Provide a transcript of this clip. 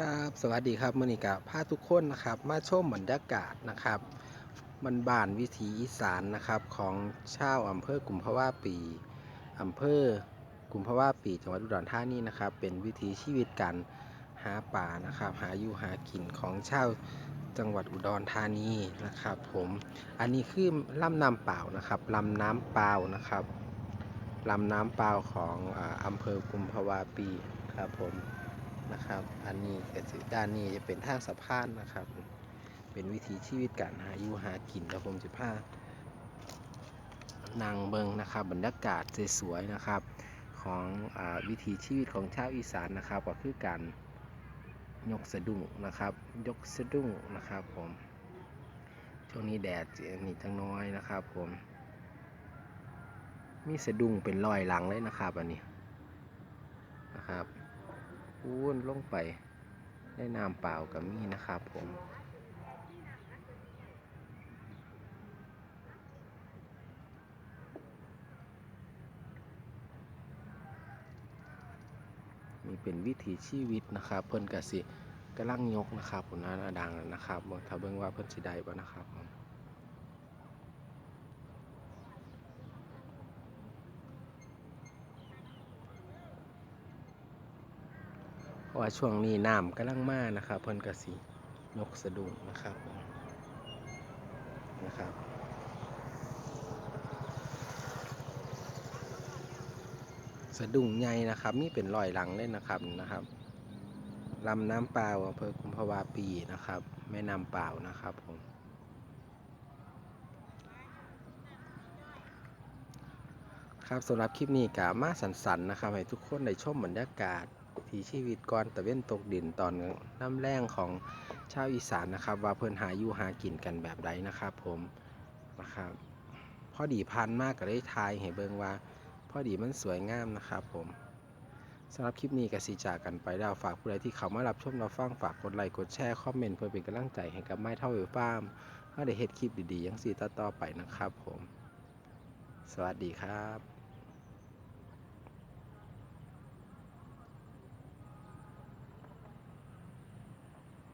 ครับสวัสดีครับมื่อนี้กับพาทุกคนนะครับ มาชมบรรยากาศนะครับมันบานวิถีอีสานนะครับของชาวอำเภอกุมภาวะปีอำเภอกุมภาวะปีจังหวัดอุดรธานีนะครับ เป็นวิถีชีวิตการหาป่านะครับ หาอยู่หากินของชาวจังหวัดอุดรธานีนะครับ ผมอันนี้คือลำน้ำเปล่านะครับลำน้ำเปล่านะครับลำน้ำเปล่าของอาอำเภอกุมภาวะปีครับผม นะครับ อันนี้ก็สิด้านนี้จะเป็นทางสะพานนะครับ เป็นวิถีชีวิตการหาอยู่หากินแล้วผมจะพานางเบิงนะครับบรรยากาศสวยๆนะครับของอวิถีชีวิตของชาวอีสานนะครับ ก็คือการยกสะดุ้งนะครับ ยกสะดุ้งนะครับผมช่วงนี้แดดนี่ทั้งน้อยนะครับผมมีสะดุ้งเป็นรอยหลังเลยนะครับอันนี้นะครับ พูนลงไปได้น้ำเปล่ากับมีนะครับผมนี่เป็นวิถีชีวิตนะครับ เพิ่นกสิกำลังยกนะครับผลงานดังนะครับเบิ่งถ้าเบิ่งว่าเพิ่นสิได้บ่นะครับผม เพราะว่าช่วงนี้น้ำกำลังมานะครับเพิ่นกสิยกสะดุ้งนะครับนะครับสะดุ้งใหญ่นะครับมีเป็นรอยหลังเลยนะครับนะครับลำน้ำเปล่าอำเภอกุมภาวาปีนะครับแม่น้ำเปล่านะครับผมครับสำหรับคลิปนี้กามาสันๆนะครับให้ทุกคนได้ชมบรรยากาศ ที่ชีวิตก่อนตะเว้นตกดินตอนน้ำแรงของชาวอีสานนะครับ ว่าเพิ่นหาอยู่หากินกันแบบใดนะครับผมนะครับพอดีพันมากก็ได้ทายให้เบิ่งว่าพอดีมันสวยงามนะครับผมสำหรับคลิปนี้ก็สิจากกันไปแล้วฝากผู้ใดที่เขามารับชมเรับฟังฝากกดไลค์กดแชร์คอมเมนต์เพื่อเป็นกำลังใจให้กับไม้เท่าเวลฟาร์มเพื่อได้เฮ็ดคลิปดีๆยังสีต่อๆไปนะครับผม สวัสดีครับ